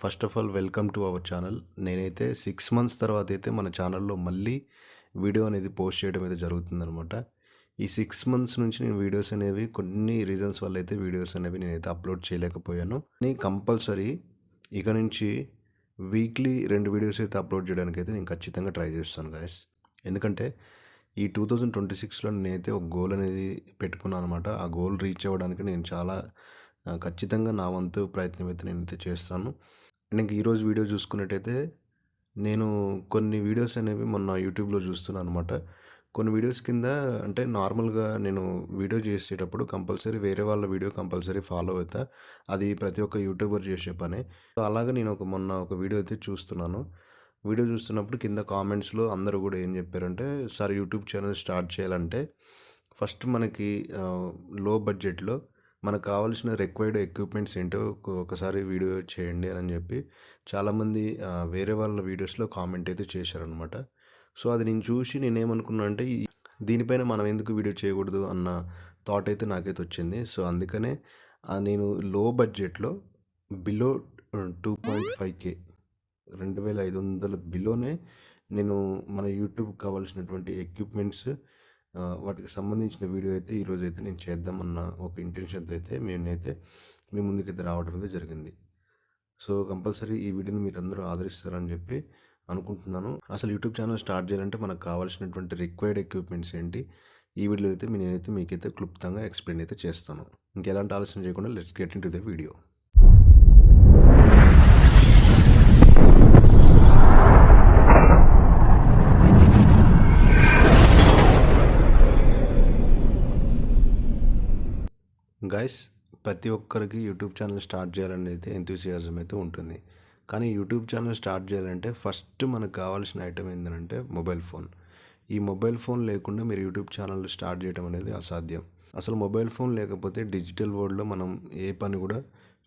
First of all welcome to our channel. నేనైతే six months తర్వాత అయితే మన ఛానల్లో మళ్ళీ వీడియో అనేది పోస్ట్ చేయడం అయితే జరుగుతుందనమాట ఈ సిక్స్ మంత్స్ నుంచి నేను వీడియోస్ అనేవి కొన్ని రీజన్స్ వల్ల అయితే వీడియోస్ అనేవి నేనైతే అప్లోడ్ చేయలేకపోయాను. నేను కంపల్సరీ ఇక నుంచి వీక్లీ రెండు వీడియోస్ అయితే అప్లోడ్ చేయడానికి అయితే నేను ఖచ్చితంగా ట్రై చేస్తాను గాయస్ ఎందుకంటే ఈ టూ థౌజండ్ ట్వంటీ సిక్స్లో నేనైతే ఒక గోల్ అనేది పెట్టుకున్నాను అనమాట ఆ గోల్ రీచ్ అవ్వడానికి నేను చాలా ఖచ్చితంగా నా వంతు ప్రయత్నం అయితే నేనైతే చేస్తాను. అండ్ ఇంక ఈరోజు వీడియో చూసుకున్నట్టయితే నేను కొన్ని వీడియోస్ అనేవి మొన్న యూట్యూబ్లో చూస్తున్నాను అనమాట కొన్ని వీడియోస్ కింద అంటే నార్మల్గా నేను వీడియో చేసేటప్పుడు కంపల్సరీ వేరే వాళ్ళ వీడియో కంపల్సరీ ఫాలో అవుతా. అది ప్రతి ఒక్క యూట్యూబర్ చేసే పనే. సో అలాగే నేను ఒక మొన్న ఒక వీడియో అయితే చూస్తున్నాను. వీడియో చూస్తున్నప్పుడు కింద కామెంట్స్లో అందరూ కూడా ఏం చెప్పారంటే సార్ యూట్యూబ్ ఛానల్ స్టార్ట్ చేయాలంటే ఫస్ట్ మనకి లో బడ్జెట్లో మనకు కావాల్సిన రిక్వైర్డ్ ఎక్విప్మెంట్స్ ఏంటో ఒకసారి వీడియో చేయండి అని చెప్పి చాలామంది వేరే వాళ్ళ వీడియోస్లో కామెంట్ అయితే చేశారనమాట సో అది నేను చూసి నేనేమనుకున్నా అంటే దీనిపైన మనం ఎందుకు వీడియో చేయకూడదు అన్న థాట్ అయితే నాకైతే వచ్చింది. సో అందుకనే నేను లో బడ్జెట్లో below two point five K రెండు వేల ఐదు వందల బిలోనే నేను మన యూట్యూబ్ కావాల్సినటువంటి ఎక్విప్మెంట్స్ వాటికి సంబంధించిన వీడియో అయితే ఈరోజు అయితే నేను చేద్దామన్న ఒక ఇంటెన్షన్తో అయితే నేనైతే మీ ముందుకైతే రావడం అయితే జరిగింది. సో కంపల్సరీ ఈ వీడియోని మీరు అందరూ ఆదరిస్తారని చెప్పి అనుకుంటున్నాను. అసలు యూట్యూబ్ ఛానల్ స్టార్ట్ చేయాలంటే మనకు కావాల్సినటువంటి రిక్వైర్డ్ ఎక్విప్మెంట్స్ ఏంటి? ఈ వీడియోలో అయితే నేనైతే మీకైతే క్లుప్తంగా ఎక్స్ప్లెయిన్ అయితే చేస్తాను. ఇంకెలాంటి ఆలోచన చేయకుండా let's get into the video guys ప్రతి ఒక్కరికి యూట్యూబ్ ఛానల్ స్టార్ట్ చేయాలని అయితే ఎంతూసియాజం అయితే ఉంటుంది. కానీ యూట్యూబ్ ఛానల్ స్టార్ట్ చేయాలంటే ఫస్ట్ మనకు కావాల్సిన ఐటమ్ ఏంటంటే మొబైల్ ఫోన్ ఈ మొబైల్ ఫోన్ లేకుండా మీరు యూట్యూబ్ ఛానల్ స్టార్ట్ చేయడం అనేది అసాధ్యం. అసలు మొబైల్ ఫోన్ లేకపోతే డిజిటల్ వరల్డ్లో మనం ఏ పని కూడా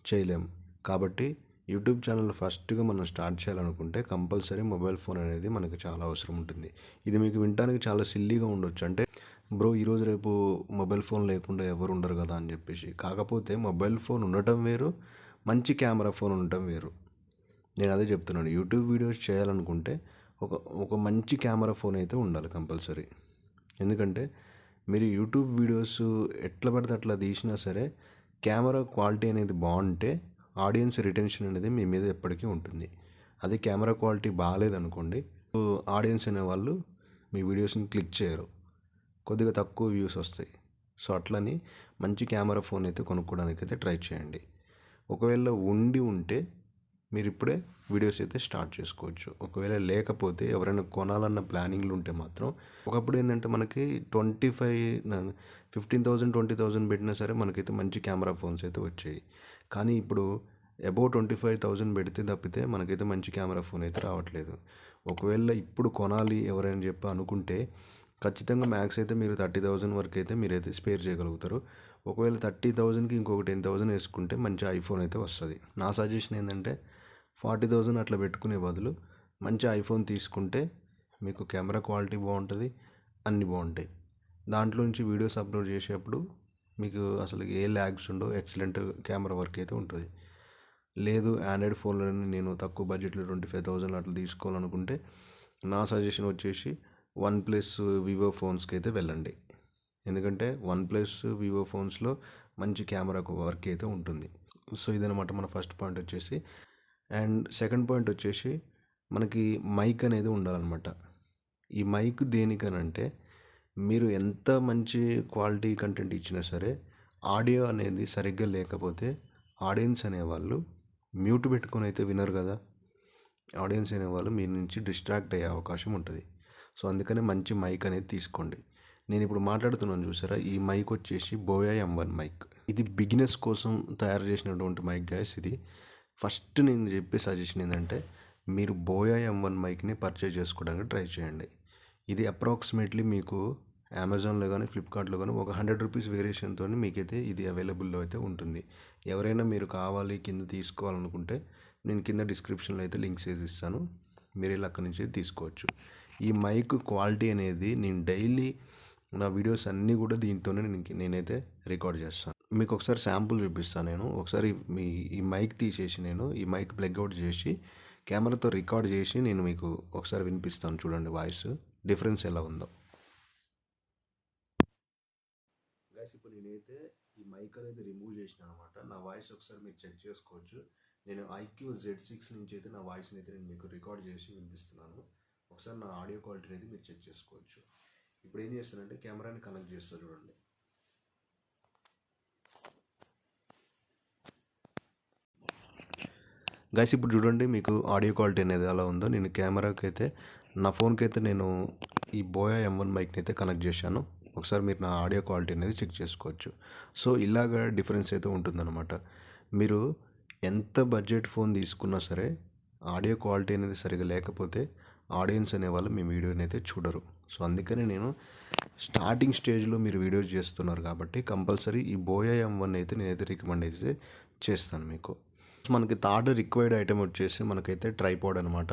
చేయలేం. కాబట్టి యూట్యూబ్ ఛానల్ ఫస్ట్గా మనం స్టార్ట్ చేయాలనుకుంటే కంపల్సరీ మొబైల్ ఫోన్ అనేది మనకు చాలా అవసరం ఉంటుంది. ఇది మీకు వినడానికి చాలా సిల్లీగా ఉండొచ్చు. అంటే బ్రో ఈరోజు రేపు మొబైల్ ఫోన్ లేకుండా ఎవరు ఉండరు కదా అని చెప్పేసి. కాకపోతే మొబైల్ ఫోన్ ఉండటం వేరు మంచి కెమెరా ఫోన్ ఉండటం వేరు. నేను అదే చెప్తున్నాను. యూట్యూబ్ వీడియోస్ చేయాలనుకుంటే ఒక ఒక మంచి కెమెరా ఫోన్ అయితే ఉండాలి కంపల్సరీ. ఎందుకంటే మీరు యూట్యూబ్ వీడియోస్ ఎట్లా పడితే అట్లా తీసినా సరే కెమెరా క్వాలిటీ అనేది బాగుంటే ఆడియన్స్ రిటెన్షన్ అనేది మీ మీద ఎప్పటికీ ఉంటుంది. అదే కెమెరా క్వాలిటీ బాగాలేదనుకోండి ఆడియన్స్ అనేవాళ్ళు మీ వీడియోస్ని క్లిక్ చేయరు. కొద్దిగా తక్కువ వ్యూస్ వస్తాయి. సో అట్లని మంచి కెమెరా ఫోన్ అయితే కొనుక్కోవడానికి అయితే ట్రై చేయండి. ఒకవేళ ఉండి ఉంటే మీరు ఇప్పుడే వీడియోస్ అయితే స్టార్ట్ చేసుకోవచ్చు. ఒకవేళ లేకపోతే ఎవరైనా కొనాలన్న ప్లానింగ్లు ఉంటే మాత్రం ఒకప్పుడు ఏంటంటే మనకి twenty five fifteen thousand twenty thousand పెట్టినా సరే మనకైతే మంచి కెమెరా ఫోన్స్ అయితే వచ్చాయి. కానీ ఇప్పుడు అబౌవ్ ట్వంటీ ఫైవ్ థౌజండ్ పెడితే తప్పితే మనకైతే మంచి కెమెరా ఫోన్ అయితే రావట్లేదు. ఒకవేళ ఇప్పుడు కొనాలి ఎవరైనా చెప్పి అనుకుంటే ఖచ్చితంగా మ్యాక్స్ అయితే మీరు థర్టీ థౌజండ్ వరకు అయితే మీరైతే స్పేర్ చేయగలుగుతారు. ఒకవేళ థర్టీ థౌజండ్కి ఇంకొక టెన్ థౌజండ్ వేసుకుంటే మంచి ఐఫోన్ అయితే వస్తుంది. నా సజెషన్ ఏంటంటే ఫార్టీ థౌజండ్ అట్లా పెట్టుకునే బదులు మంచి ఐఫోన్ తీసుకుంటే మీకు కెమెరా క్వాలిటీ బాగుంటుంది అన్నీ బాగుంటాయి. దాంట్లో నుంచి వీడియోస్ అప్లోడ్ చేసేటప్పుడు మీకు అసలు ఏ ల్యాగ్స్ ఉండవు ఎక్సలెంట్ కెమెరా వర్క్ అయితే ఉంటుంది. లేదు ఆండ్రాయిడ్ ఫోన్లో నేను తక్కువ బడ్జెట్లో ట్వంటీ ఫైవ్ థౌజండ్ అట్లా తీసుకోవాలనుకుంటే నా సజెషన్ వచ్చేసి వన్ ప్లస్ వివో ఫోన్స్కి అయితే వెళ్ళండి. ఎందుకంటే వన్ ప్లస్ వివో ఫోన్స్లో మంచి కెమెరాకు వర్క్ అయితే ఉంటుంది. సో ఇదనమాట మన ఫస్ట్ పాయింట్ వచ్చేసి. అండ్ సెకండ్ పాయింట్ వచ్చేసి మనకి మైక్ అనేది ఉండాలన్నమాట. ఈ మైక్ దేనికనంటే మీరు ఎంత మంచి క్వాలిటీ కంటెంట్ ఇచ్చినా సరే ఆడియో అనేది సరిగ్గా లేకపోతే ఆడియన్స్ అనేవాళ్ళు మ్యూట్ పెట్టుకొని అయితే వినరు కదా. ఆడియన్స్ అనేవాళ్ళు మీ నుంచి డిస్ట్రాక్ట్ అయ్యే అవకాశం ఉంటుంది. సో అందుకనే మంచి మైక్ అనేది తీసుకోండి. నేను ఇప్పుడు మాట్లాడుతున్నాను చూసారా? ఈ మైక్ వచ్చేసి బోయా ఎం వన్ మైక్. ఇది బిగినెస్ కోసం తయారు చేసినటువంటి మైక్ గ్యాస్ ఇది. ఫస్ట్ నేను చెప్పే సజెషన్ ఏంటంటే మీరు బోయా ఎం వన్ మైక్ని పర్చేజ్ చేసుకోవడానికి ట్రై చేయండి. ఇది అప్రాక్సిమేట్లీ మీకు అమెజాన్లో కానీ ఫ్లిప్కార్ట్లో కానీ ఒక హండ్రెడ్ రూపీస్ వేరియేషన్తో మీకైతే ఇది అవైలబుల్లో అయితే ఉంటుంది. ఎవరైనా మీరు కావాలి కింద తీసుకోవాలనుకుంటే నేను కింద డిస్క్రిప్షన్లో అయితే లింక్స్ వేసి ఇస్తాను. మీరు ఇలా అక్కడి నుంచి తీసుకోవచ్చు. ఈ మైక్ క్వాలిటీ అనేది నేను డైలీ నా వీడియోస్ అన్నీ కూడా దీంతోనే నేను నేనైతే రికార్డ్ చేస్తాను. మీకు ఒకసారి శాంపుల్ చూపిస్తాను నేను. ఒకసారి మీ ఈ మైక్ తీసేసి నేను ఈ మైక్ ప్లగ్ అవుట్ చేసి కెమెరాతో రికార్డ్ చేసి నేను మీకు ఒకసారి వినిపిస్తాను చూడండి వాయిస్ డిఫరెన్స్ ఎలా ఉందో. గైస్ ఇప్పుడు నేనైతే ఈ మైక్ అనేది రిమూవ్ చేసిన అనమాట. నా వాయిస్ ఒకసారి మీరు చెక్ చేసుకోవచ్చు. నేను ఐక్యూ జెడ్ సిక్స్ నుంచి అయితే నా వాయిస్ని అయితే నేను మీకు రికార్డ్ చేసి వినిపిస్తున్నాను. ఒకసారి నా ఆడియో క్వాలిటీ అనేది మీరు చెక్ చేసుకోవచ్చు. ఇప్పుడు ఏం చేస్తానంటే కెమెరాని కనెక్ట్ చేస్తా చూడండి. గైస్ ఇప్పుడు చూడండి మీకు ఆడియో క్వాలిటీ అనేది ఎలా ఉందో. నేను కెమెరాకి అయితే నా ఫోన్కి అయితే నేను ఈ బోయా ఎం వన్ మైక్ని అయితే కనెక్ట్ చేశాను. ఒకసారి మీరు నా ఆడియో క్వాలిటీ అనేది చెక్ చేసుకోవచ్చు. సో ఇలాగ డిఫరెన్స్ అయితే ఉంటుందన్నమాట. మీరు ఎంత బడ్జెట్ ఫోన్ తీసుకున్నా సరే ఆడియో క్వాలిటీ అనేది సరిగా లేకపోతే ఆడియన్స్ అనేవాళ్ళు మీ వీడియోని అయితే చూడరు. సో అందుకని నేను స్టార్టింగ్ స్టేజ్లో మీరు వీడియోస్ చేస్తున్నారు కాబట్టి కంపల్సరీ ఈ బోయా ఎం వన్ అయితే నేనైతే రికమెండ్ అయితే చేస్తాను మీకు. మనకి థర్డ్ రిక్వైర్డ్ ఐటెం వచ్చేసి మనకైతే ట్రైపాడ్ అనమాట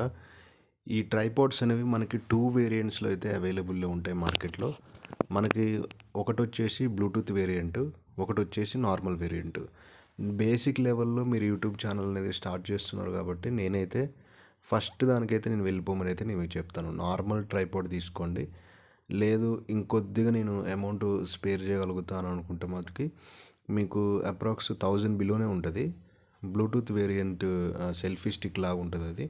ఈ ట్రైపాడ్స్ అనేవి మనకి టూ వేరియంట్స్లో అయితే అవైలబుల్లో ఉంటాయి మార్కెట్లో. మనకి ఒకటి వచ్చేసి బ్లూటూత్ వేరియంట్ ఒకటి వచ్చేసి నార్మల్ వేరియంట్. బేసిక్ లెవెల్లో మీరు యూట్యూబ్ ఛానల్ అనేది స్టార్ట్ చేస్తున్నారు కాబట్టి నేనైతే ఫస్ట్ దానికైతే నేను వెళ్ళిపోమని అయితే నేను మీకు చెప్తాను. నార్మల్ ట్రైపాడ్ తీసుకోండి. లేదు ఇంకొద్దిగా నేను అమౌంట్ స్పేర్ చేయగలుగుతాను అనుకుంటే మాత్రకి మీకు అప్రాక్స్ థౌజండ్ బిలోనే ఉంటుంది. బ్లూటూత్ వేరియంట్ సెల్ఫీ స్టిక్ లాగా ఉంటుంది అది.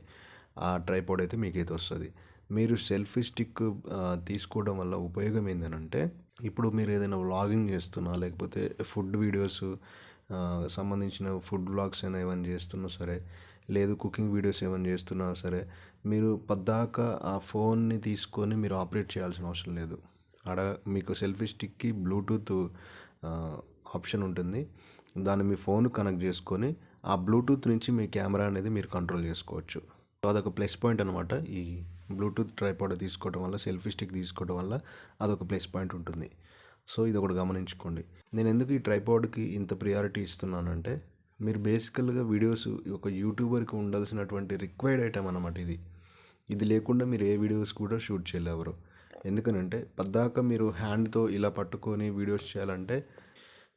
ఆ ట్రైపాడ్ అయితే మీకైతే వస్తుంది. మీరు సెల్ఫీ స్టిక్ తీసుకోవడం వల్ల ఉపయోగం ఏంటంటే ఇప్పుడు మీరు ఏదైనా వ్లాగింగ్ చేస్తున్నా లేకపోతే ఫుడ్ వీడియోస్ సంబంధించిన ఫుడ్ వ్లాగ్స్ అయినా ఏమైనా చేస్తున్నా సరే లేదు కుకింగ్ వీడియోస్ ఏమైనా చేస్తున్నా సరే మీరు పద్దాక ఆ ఫోన్ని తీసుకొని మీరు ఆపరేట్ చేయాల్సిన అవసరం లేదు. ఆడ మీకు సెల్ఫీ స్టిక్కి బ్లూటూత్ ఆప్షన్ ఉంటుంది. దాన్ని మీ ఫోన్ కనెక్ట్ చేసుకొని ఆ బ్లూటూత్ నుంచి మీ కెమెరా అనేది మీరు కంట్రోల్ చేసుకోవచ్చు. సో అదొక ప్లస్ పాయింట్ అనమాట ఈ బ్లూటూత్ ట్రైపాడ్ తీసుకోవడం వల్ల సెల్ఫీ స్టిక్ తీసుకోవడం వల్ల అదొక ప్లస్ పాయింట్ ఉంటుంది. సో ఇది ఒకటి గమనించుకోండి. నేను ఎందుకు ఈ ట్రైపాడ్కి ఇంత ప్రియారిటీ ఇస్తున్నానంటే మీరు బేసికల్గా వీడియోస్ ఒక యూట్యూబర్కి ఉండాల్సినటువంటి రిక్వైర్డ్ ఐటమ్ అనమాట ఇది. ఇది లేకుండా మీరు ఏ వీడియోస్ కూడా షూట్ చేయలేవరు. ఎందుకనంటే పద్దాక మీరు హ్యాండ్తో ఇలా పట్టుకొని వీడియోస్ చేయాలంటే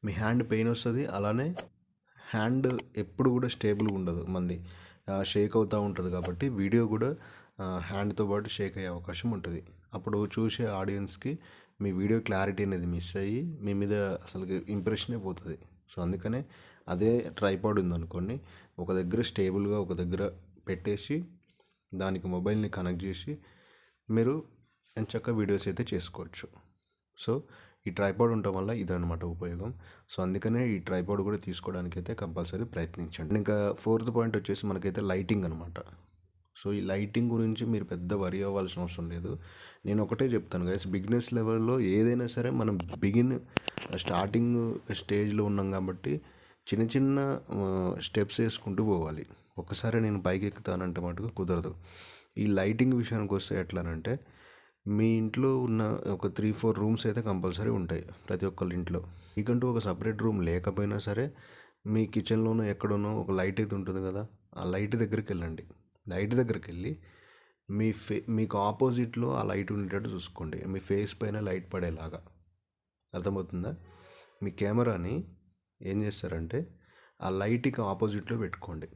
మీ హ్యాండ్ పెయిన్ వస్తుంది అలానే హ్యాండ్ ఎప్పుడు కూడా స్టేబుల్గా ఉండదు మంది. షేక్ అవుతూ ఉంటుంది కాబట్టి వీడియో కూడా హ్యాండ్తో పాటు షేక్ అయ్యే అవకాశం ఉంటుంది. అప్పుడు చూసే ఆడియన్స్కి మీ వీడియో క్లారిటీ అనేది మిస్ అయ్యి మీ మీద అసలు ఇంప్రెషనే పోతుంది. సో అందుకనే అదే ట్రైపాడ్ ఉందనుకోండి ఒక దగ్గర స్టేబుల్గా ఒక దగ్గర పెట్టేసి దానికి మొబైల్ని కనెక్ట్ చేసి మీరు ఎంచక్క వీడియోస్ అయితే చేసుకోవచ్చు. సో ఈ ట్రైపాడ్ ఉండటం వల్ల ఇదనమాట ఉపయోగం. సో అందుకనే ఈ ట్రైపాడ్ కూడా తీసుకోవడానికి అయితే కంపల్సరీ ప్రయత్నించండి. ఇంకా ఫోర్త్ పాయింట్ వచ్చేసి మనకైతే లైటింగ్ అనమాట సో ఈ లైటింగ్ గురించి మీరు పెద్ద వరి అవ్వాల్సిన అవసరం లేదు. నేను ఒకటే చెప్తాను గైస్ బిగినెస్ లెవెల్లో ఏదైనా సరే మనం బిగిన్ స్టార్టింగ్ స్టేజ్లో ఉన్నాం కాబట్టి చిన్న చిన్న స్టెప్స్ వేసుకుంటూ పోవాలి. ఒకసారి నేను పైకి ఎక్కుతానంటే మటుకు కుదరదు. ఈ లైటింగ్ విషయానికి వస్తే ఎట్లానంటే మీ ఇంట్లో ఉన్న ఒక త్రీ ఫోర్ రూమ్స్ అయితే కంపల్సరీ ఉంటాయి ప్రతి ఒక్కళ్ళ ఇంట్లో. మీకంటూ ఒక సపరేట్ రూమ్ లేకపోయినా సరే మీ కిచెన్లోనో ఎక్కడోనో ఒక లైట్ అయితే ఉంటుంది కదా ఆ లైట్ దగ్గరికి వెళ్ళండి. లైట్ దగ్గరికి వెళ్ళి మీ ఫే మీకు ఆపోజిట్లో ఆ లైట్ ఉండేటట్టు చూసుకోండి. మీ ఫేస్ పైన లైట్ పడేలాగా. అర్థమవుతుందా? మీ కెమెరాని ఏం చేస్తారంటే ఆ లైట్కి ఆపోజిట్లో పెట్టుకోండి.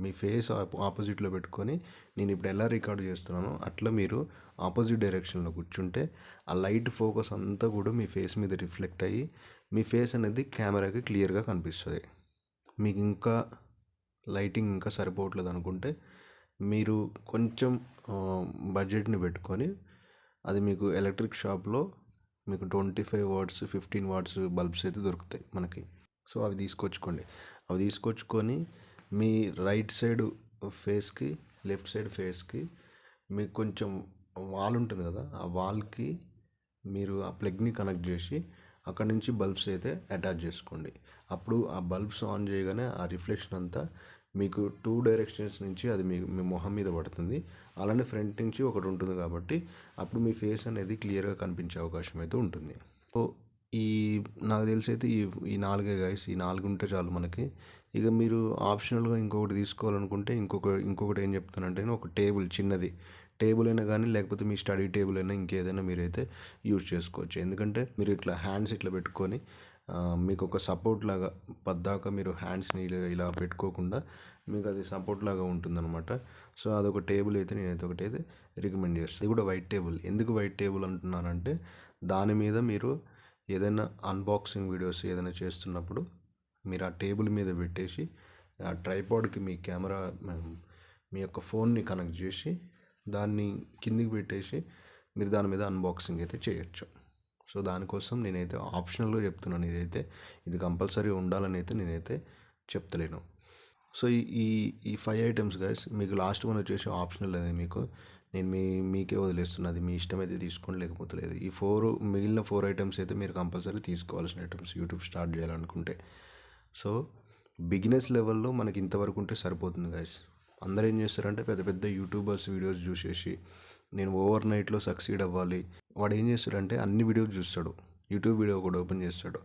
మీ ఫేస్ ఆపోజిట్లో పెట్టుకొని నేను ఇప్పుడు ఎలా రికార్డ్ చేస్తున్నానో అట్లా మీరు ఆపోజిట్ డైరెక్షన్లో కూర్చుంటే ఆ లైట్ ఫోకస్ అంతా కూడా మీ ఫేస్ మీద రిఫ్లెక్ట్ అయ్యి మీ ఫేస్ అనేది కెమెరాకి క్లియర్గా కనిపిస్తుంది. మీకు ఇంకా లైటింగ్ ఇంకా సరిపోవట్లేదు అనుకుంటే మీరు కొంచెం బడ్జెట్ని పెట్టుకొని అది మీకు ఎలక్ట్రిక్ షాప్లో మీకు twenty five watts fifteen watts bulbs అయితే దొరుకుతాయి మనకి. సో అవి తీసుకొచ్చుకోండి. అవి తీసుకొచ్చుకొని మీ రైట్ సైడ్ ఫేస్కి లెఫ్ట్ సైడ్ ఫేస్కి మీకు కొంచెం వాల్ ఉంటుంది కదా ఆ వాల్కి మీరు ఆ ప్లగ్ని కనెక్ట్ చేసి అక్కడ నుంచి బల్బ్స్ అయితే అటాచ్ చేసుకోండి. అప్పుడు ఆ బల్బ్స్ ఆన్ చేయగానే ఆ రిఫ్లెక్షన్ అంతా మీకు టూ డైరెక్షన్స్ నుంచి అది మీ మీ మొహం మీద పడుతుంది. అలానే ఫ్రంట్ నుంచి ఒకటి ఉంటుంది కాబట్టి అప్పుడు మీ ఫేస్ అనేది క్లియర్గా కనిపించే అవకాశం అయితే ఉంటుంది. సో ఈ నాకు తెలిసి అయితే ఈ ఈ నాలుగే గైస్ ఈ నాలుగు ఉంటే చాలు మనకి. ఇక మీరు ఆప్షనల్గా ఇంకొకటి తీసుకోవాలనుకుంటే ఇంకొక ఇంకొకటి ఏం చెప్తానంటే ఒక టేబుల్ చిన్నది. టేబుల్ అయినా కానీ లేకపోతే మీ స్టడీ టేబుల్ అయినా ఇంకేదైనా మీరైతే యూజ్ చేసుకోవచ్చు. ఎందుకంటే మీరు ఇట్లా హ్యాండ్స్ ఇట్లా పెట్టుకొని మీకు ఒక సపోర్ట్ లాగా పద్దాక మీరు హ్యాండ్స్ని ఇలా ఇలా పెట్టుకోకుండా మీకు అది సపోర్ట్ లాగా ఉంటుందన్నమాట. సో అదొక టేబుల్ అయితే నేనైతే ఒకటి అయితే రికమెండ్ చేస్తాను ఇది కూడా వైట్ టేబుల్ ఎందుకు వైట్ టేబుల్ అంటున్నానంటే దాని మీద మీరు ఏదైనా అన్బాక్సింగ్ వీడియోస్ ఏదైనా చేస్తున్నప్పుడు మీరు ఆ టేబుల్ మీద పెట్టేసి ఆ ట్రైపాడ్కి మీ కెమెరా మీ యొక్క ఫోన్ని కనెక్ట్ చేసి దాన్ని కిందికి పెట్టేసి మీరు దాని మీద అన్బాక్సింగ్ అయితే చేయొచ్చు. సో దానికోసం నేనైతే ఆప్షనల్గా చెప్తున్నాను ఇదైతే. ఇది కంపల్సరీ ఉండాలని అయితే నేనైతే చెప్తలేను. సో ఈ ఈ ఫైవ్ ఐటమ్స్ గైస్ మీకు లాస్ట్ వన్ వచ్చేసి ఆప్షనల్ అది మీకు. నేను మీ మీకే వదిలేస్తున్నది మీ ఇష్టం అయితే తీసుకోండి లేకపోతే లేదు. ఈ ఫోర్ మిగిలిన ఫోర్ ఐటమ్స్ అయితే మీరు కంపల్సరీ తీసుకోవాల్సిన ఐటమ్స్ యూట్యూబ్ స్టార్ట్ చేయాలనుకుంటే. సో బిగినెస్ లెవెల్లో మనకి ఇంతవరకు ఉంటే సరిపోతుంది గైస్ అందరూ ఏం చేస్తారంటే పెద్ద పెద్ద యూట్యూబర్స్ వీడియోస్ చూసేసి నేను ఓవర్ నైట్లో సక్సీడ్ అవ్వాలి. వాడు ఏం చేస్తాడంటే అన్ని వీడియోస్ చూస్తాడు. యూట్యూబ్ వీడియో కూడా ఓపెన్ చేస్తాడు.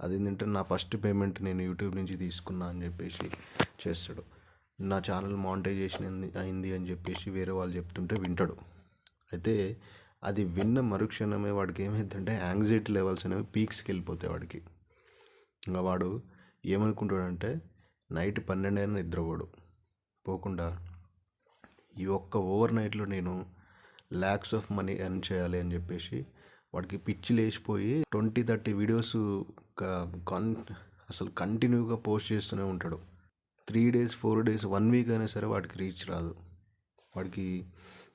అది ఏంటంటే నా ఫస్ట్ పేమెంట్ నేను యూట్యూబ్ నుంచి తీసుకున్నా అని చెప్పేసి చేస్తాడు. నా ఛానల్ మానిటైజేషన్ అయింది అని చెప్పేసి వేరే వాళ్ళు చెప్తుంటే వింటాడు. అయితే అది విన్న మరుక్షణమే వాడికి ఏమైందంటే యాంగ్జైటీ లెవెల్స్ అనేవి పీక్స్కి వెళ్ళిపోతాయి వాడికి. ఇంకా వాడు ఏమనుకుంటాడంటే నైట్ పన్నెండు నిద్రపోడు. పోకుండా ఈ ఒక్క ఓవర్ నైట్లో నేను ల్యాక్స్ ఆఫ్ మనీ ఎర్న్ చేయాలి అని చెప్పేసి వాడికి పిచ్చి లేచిపోయి ట్వంటీ థర్టీ వీడియోస్ కన్ అసలు కంటిన్యూగా పోస్ట్ చేస్తూనే ఉంటాడు. Three days four days one week అయినా సరే వాడికి రీచ్ రాదు. వాడికి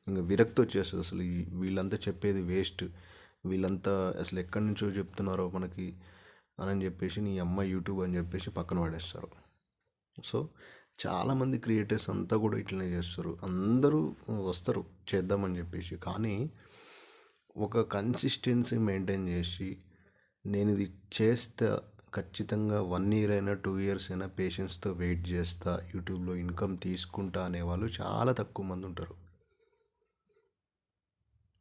ఇంకా విరక్తి వచ్చేస్తుంది అసలు. వీళ్ళంతా చెప్పేది వేస్ట్ వీళ్ళంతా అసలు ఎక్కడి నుంచో చెప్తున్నారో మనకి అని చెప్పేసి నీ అమ్మ యూట్యూబ్ అని చెప్పేసి పక్కన పడేస్తారు. సో చాలామంది క్రియేటర్స్ అంతా కూడా ఇట్లనే చేస్తారు. అందరూ వస్తారు చేద్దామని చెప్పేసి. కానీ ఒక కన్సిస్టెన్సీ మెయింటైన్ చేసి నేను ఇది చేస్తే ఖచ్చితంగా వన్ ఇయర్ అయినా టూ ఇయర్స్ అయినా పేషెన్స్తో వెయిట్ చేస్తా యూట్యూబ్లో ఇన్కమ్ తీసుకుంటా అనేవాళ్ళు చాలా తక్కువ మంది ఉంటారు.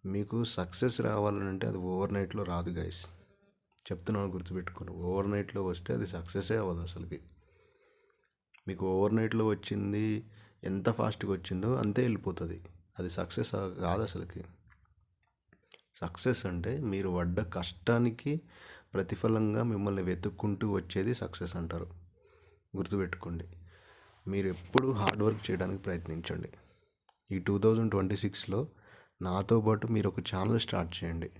మీకు సక్సెస్ రావాలంటే అది ఓవర్ నైట్లో రాదు గైస్ చెప్తున్నాను గుర్తుపెట్టుకోండి. ఓవర్ నైట్లో వస్తే అది సక్సెసే అవ్వదు అసలుకి. మీకు ఓవర్ నైట్లో వచ్చింది ఎంత ఫాస్ట్గా వచ్చిందో అంతే వెళ్ళిపోతుంది. అది సక్సెస్ కాదు అసలుకి. సక్సెస్ అంటే మీరు పడ్డ కష్టానికి ప్రతిఫలంగా మిమ్మల్ని వెతుక్కుంటూ వచ్చేది సక్సెస్ అంటారు. గుర్తుపెట్టుకోండి. మీరు ఎప్పుడు హార్డ్ వర్క్ చేయడానికి ప్రయత్నించండి. ఈ టూ థౌజండ్ ట్వంటీ సిక్స్లో నాతో పాటు మీరు ఒక ఛానల్ స్టార్ట్ చేయండి.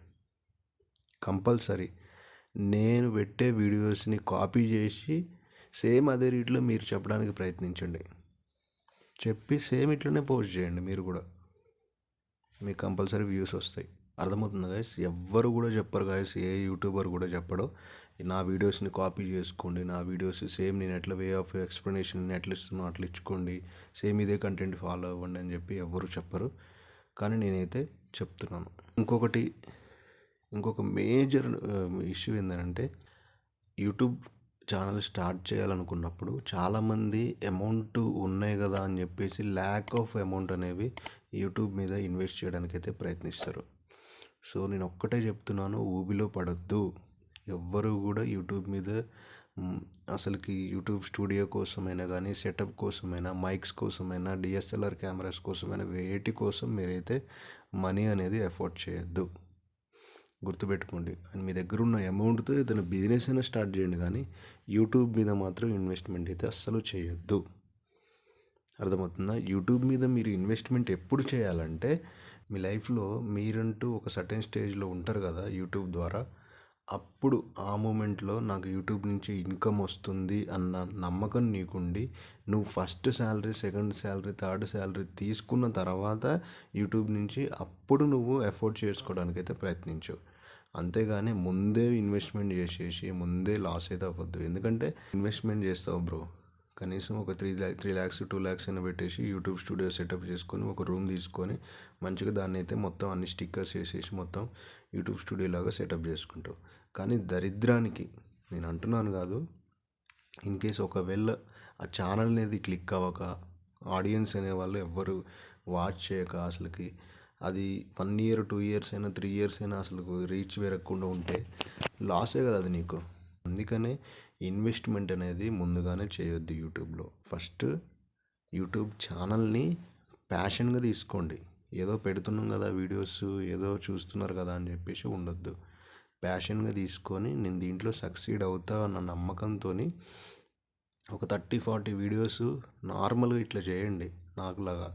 కంపల్సరీ. నేను పెట్టే వీడియోస్ని కాపీ చేసి సేమ్ అదే రీతిలో మీరు చెప్పడానికి ప్రయత్నించండి. చెప్పి సేమ్ ఇట్లనే పోస్ట్ చేయండి మీరు కూడా. మీకు కంపల్సరీ వ్యూస్ వస్తాయి. అర్థమవుతుంది గాయస్ ఎవ్వరు కూడా చెప్పరు గాయస్ ఏ యూట్యూబర్ కూడా చెప్పడు. నా వీడియోస్ని కాపీ చేసుకోండి. నా వీడియోస్ సేమ్ నేను ఎట్లా వే ఆఫ్ ఎక్స్ప్లెనేషన్ ఎట్లా ఇస్తున్నా అట్లా ఇచ్చుకోండి. సేమ్ ఇదే కంటెంట్ ఫాలో అవ్వండి అని చెప్పి ఎవ్వరు చెప్పరు. కానీ నేనైతే చెప్తున్నాను. ఇంకొకటి ఇంకొక మేజర్ ఇష్యూ ఏంటంటే యూట్యూబ్ ఛానల్ స్టార్ట్ చేయాలనుకున్నప్పుడు చాలామంది అమౌంట్ ఉన్నాయి కదా అని చెప్పేసి ల్యాక్ ఆఫ్ అమౌంట్ అనేవి యూట్యూబ్ మీద ఇన్వెస్ట్ చేయడానికి అయితే ప్రయత్నిస్తారు. సో నేను ఒక్కటే చెప్తున్నాను ఊబిలో పడద్దు. ఎవ్వరూ కూడా యూట్యూబ్ మీద అసలుకి యూట్యూబ్ స్టూడియో కోసమైనా కానీ సెటప్ కోసమైనా మైక్స్ కోసమైనా డిఎస్ఎల్ఆర్ కెమెరాస్ కోసమైనా వేటి కోసం మీరైతే మనీ అనేది ఎఫోర్డ్ చేయొద్దు. గుర్తుపెట్టుకోండి. మీ దగ్గర ఉన్న అమౌంట్తో ఏదైనా బిజినెస్ అయినా స్టార్ట్ చేయండి కానీ యూట్యూబ్ మీద మాత్రం ఇన్వెస్ట్మెంట్ అయితే అస్సలు చేయొద్దు. అర్థమవుతుందా? యూట్యూబ్ మీద మీరు ఇన్వెస్ట్మెంట్ ఎప్పుడు చేయాలంటే మీ లైఫ్లో మీరంటూ ఒక సర్టెన్ స్టేజ్లో ఉంటారు కదా యూట్యూబ్ ద్వారా. అప్పుడు ఆ మూమెంట్లో నాకు యూట్యూబ్ నుంచి ఇన్కమ్ వస్తుంది అన్న నమ్మకం నీకుండి నువ్వు first salary second salary third salary తీసుకున్న తర్వాత యూట్యూబ్ నుంచి అప్పుడు నువ్వు ఎఫోర్డ్ చేసుకోవడానికి అయితే ప్రయత్నించు. అంతేగాని ముందే ఇన్వెస్ట్మెంట్ చేసేసి ముందే లాస్ అయితే అవ్వద్దు. ఎందుకంటే ఇన్వెస్ట్మెంట్ చేస్తావు బ్రో. కనీసం ఒక three lakh three lakhs two lakhs అయినా పెట్టేసి యూట్యూబ్ స్టూడియో సెటప్ చేసుకొని ఒక రూమ్ తీసుకొని మంచిగా దాన్ని అయితే మొత్తం అన్ని స్టిక్కర్స్ వేసేసి మొత్తం యూట్యూబ్ స్టూడియో లాగా సెటప్ చేసుకుంటావు. కానీ దరిద్రానికి నేను అంటున్నాను కాదు ఇన్ కేస్ ఒకవేళ ఆ ఛానల్ అనేది క్లిక్ అవ్వక ఆడియన్స్ అనేవాళ్ళు ఎవ్వరు వాచ్ చేయక అసలుకి అది వన్ ఇయర్ టూ ఇయర్స్ అయినా త్రీ ఇయర్స్ అయినా అసలు రీచ్ పెరగకుండా ఉంటే లాసే కదా అది నీకు. అందుకనే ఇన్వెస్ట్మెంట్ అనేది ముందుగానే చేయొద్దు యూట్యూబ్లో ఫస్ట్ యూట్యూబ్ ఛానల్ని ప్యాషన్గా తీసుకోండి. ఏదో పెడుతున్నాం కదా వీడియోస్ ఏదో చూస్తున్నారు కదా అని చెప్పేసి ఉండొద్దు. ప్యాషన్గా తీసుకొని నేను దీంట్లో సక్సీడ్ అవుతా అన్న నమ్మకంతో ఒక థర్టీ ఫార్టీ వీడియోస్ నార్మల్గా ఇట్లా చేయండి. నాకులాగా.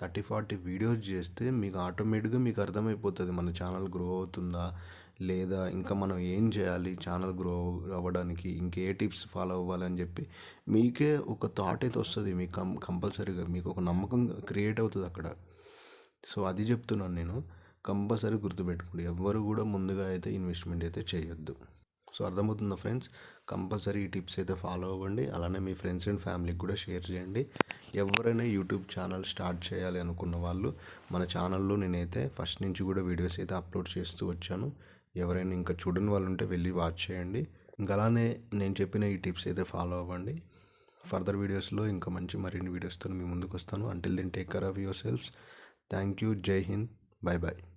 థర్టీ ఫార్టీ వీడియోస్ చేస్తే మీకు ఆటోమేటిక్గా మీకు అర్థమైపోతుంది మన ఛానల్ గ్రో అవుతుందా లేదా ఇంకా మనం ఏం చేయాలి ఛానల్ గ్రో అవ్వడానికి ఇంకే టిప్స్ ఫాలో అవ్వాలని చెప్పి మీకే ఒక థాట్ అయితే వస్తుంది మీకు కం కంపల్సరీగా మీకు ఒక నమ్మకం క్రియేట్ అవుతుంది అక్కడ. సో అది చెప్తున్నాను నేను. కంపల్సరీ గుర్తుపెట్టుకోండి ఎవ్వరు కూడా ముందుగా అయితే ఇన్వెస్ట్మెంట్ అయితే చేయొద్దు. సో అర్థమవుతుందా ఫ్రెండ్స్? కంపల్సరీ ఈ టిప్స్ అయితే ఫాలో అవ్వండి. అలానే మీ ఫ్రెండ్స్ అండ్ ఫ్యామిలీకి కూడా షేర్ చేయండి. ఎవరైనా యూట్యూబ్ ఛానల్ స్టార్ట్ చేయాలి అనుకున్న వాళ్ళు మన ఛానల్లో నేనైతే ఫస్ట్ నుంచి కూడా వీడియోస్ అయితే అప్లోడ్ చేస్తూ వచ్చాను. ఎవరైనా ఇంకా చూడని వాళ్ళు ఉంటే వెళ్ళి వాచ్ చేయండి. ఇంకా అలానే నేను చెప్పిన ఈ టిప్స్ అయితే ఫాలో అవ్వండి. ఫర్దర్ వీడియోస్లో ఇంకా మంచి మరిన్ని వీడియోస్తో మీ ముందుకు వస్తాను. Until then take care of your selfs thank you జై హింద్ బాయ్ బాయ్